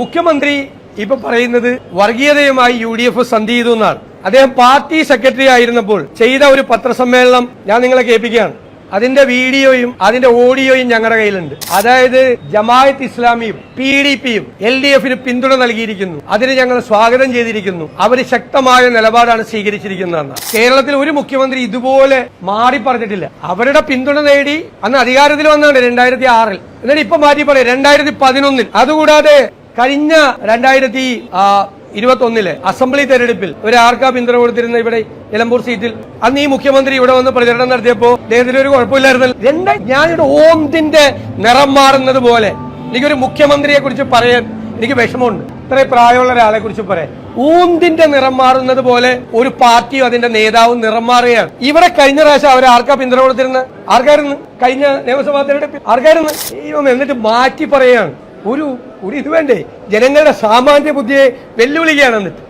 മുഖ്യമന്ത്രി ഇപ്പൊ പറയുന്നത് വർഗീയതയുമായി യു ഡി എഫ് സന്ധി ചെയ്തു എന്നാണ്. അദ്ദേഹം പാർട്ടി സെക്രട്ടറി ആയിരുന്നപ്പോൾ ചെയ്ത ഒരു പത്രസമ്മേളനം ഞാൻ നിങ്ങളെ കേൾപ്പിക്കുകയാണ്. അതിന്റെ വീഡിയോയും അതിന്റെ ഓഡിയോയും ഞങ്ങളുടെ കയ്യിലുണ്ട്. അതായത് ജമായത്ത് ഇസ്ലാമിയും പി ഡി പിയും എൽ ഡി എഫിന് പിന്തുണ നൽകിയിരിക്കുന്നു. അതിന് ഞങ്ങൾ സ്വാഗതം ചെയ്തിരിക്കുന്നു. അവർ ശക്തമായ നിലപാടാണ് സ്വീകരിച്ചിരിക്കുന്നതെന്ന്. കേരളത്തിൽ ഒരു മുഖ്യമന്ത്രി ഇതുപോലെ മാറി പറഞ്ഞിട്ടില്ല. അവരുടെ പിന്തുണ നേടി അന്ന് അധികാരത്തിൽ വന്നാണ് രണ്ടായിരത്തി ആറിൽ. എന്നിട്ട് ഇപ്പൊ മാറ്റി പറയാം. രണ്ടായിരത്തി പതിനൊന്നിൽ. അതുകൂടാതെ കഴിഞ്ഞ രണ്ടായിരത്തി ഇരുപത്തി ഒന്നിലെ അസംബ്ലി തെരഞ്ഞെടുപ്പിൽ ഒരു ആർക്കാ പിന്തുണ കൊടുത്തിരുന്ന ഇവിടെ നിലമ്പൂർ സീറ്റിൽ അന്ന് ഈ മുഖ്യമന്ത്രി ഇവിടെ വന്ന് പ്രചരണം നടത്തിയപ്പോ അദ്ദേഹത്തിന് ഒരു കുഴപ്പമില്ലായിരുന്നു രണ്ട് ഞാനിവിടെ ഓംതിന്റെ നിറം മാറുന്നത് പോലെ എനിക്കൊരു മുഖ്യമന്ത്രിയെ കുറിച്ച് പറയാൻ എനിക്ക് വിഷമമുണ്ട്. ഇത്രയും പ്രായമുള്ള ഒരാളെ കുറിച്ച് പറയാം ഊന്തിന്റെ നിറം മാറുന്നത് പോലെ ഒരു പാർട്ടിയും അതിന്റെ നേതാവും നിറം മാറുകയാണ്. ഇവിടെ കഴിഞ്ഞ പ്രാവശ്യം അവർ ആർക്കാ പിന്തുണ കൊടുത്തിരുന്നത്? ആർക്കായിരുന്നു? കഴിഞ്ഞ നിയമസഭാ തെരഞ്ഞെടുപ്പിൽ ആർക്കായിരുന്നു? എന്നിട്ട് മാറ്റി പറയുകയാണ്. ഒരു ഒരു ഇത് വേണ്ടേ? ജനങ്ങളുടെ സാമാന്യ ബുദ്ധിയെ വെല്ലുവിളിക്കുകയാണ് എന്നിട്ട്.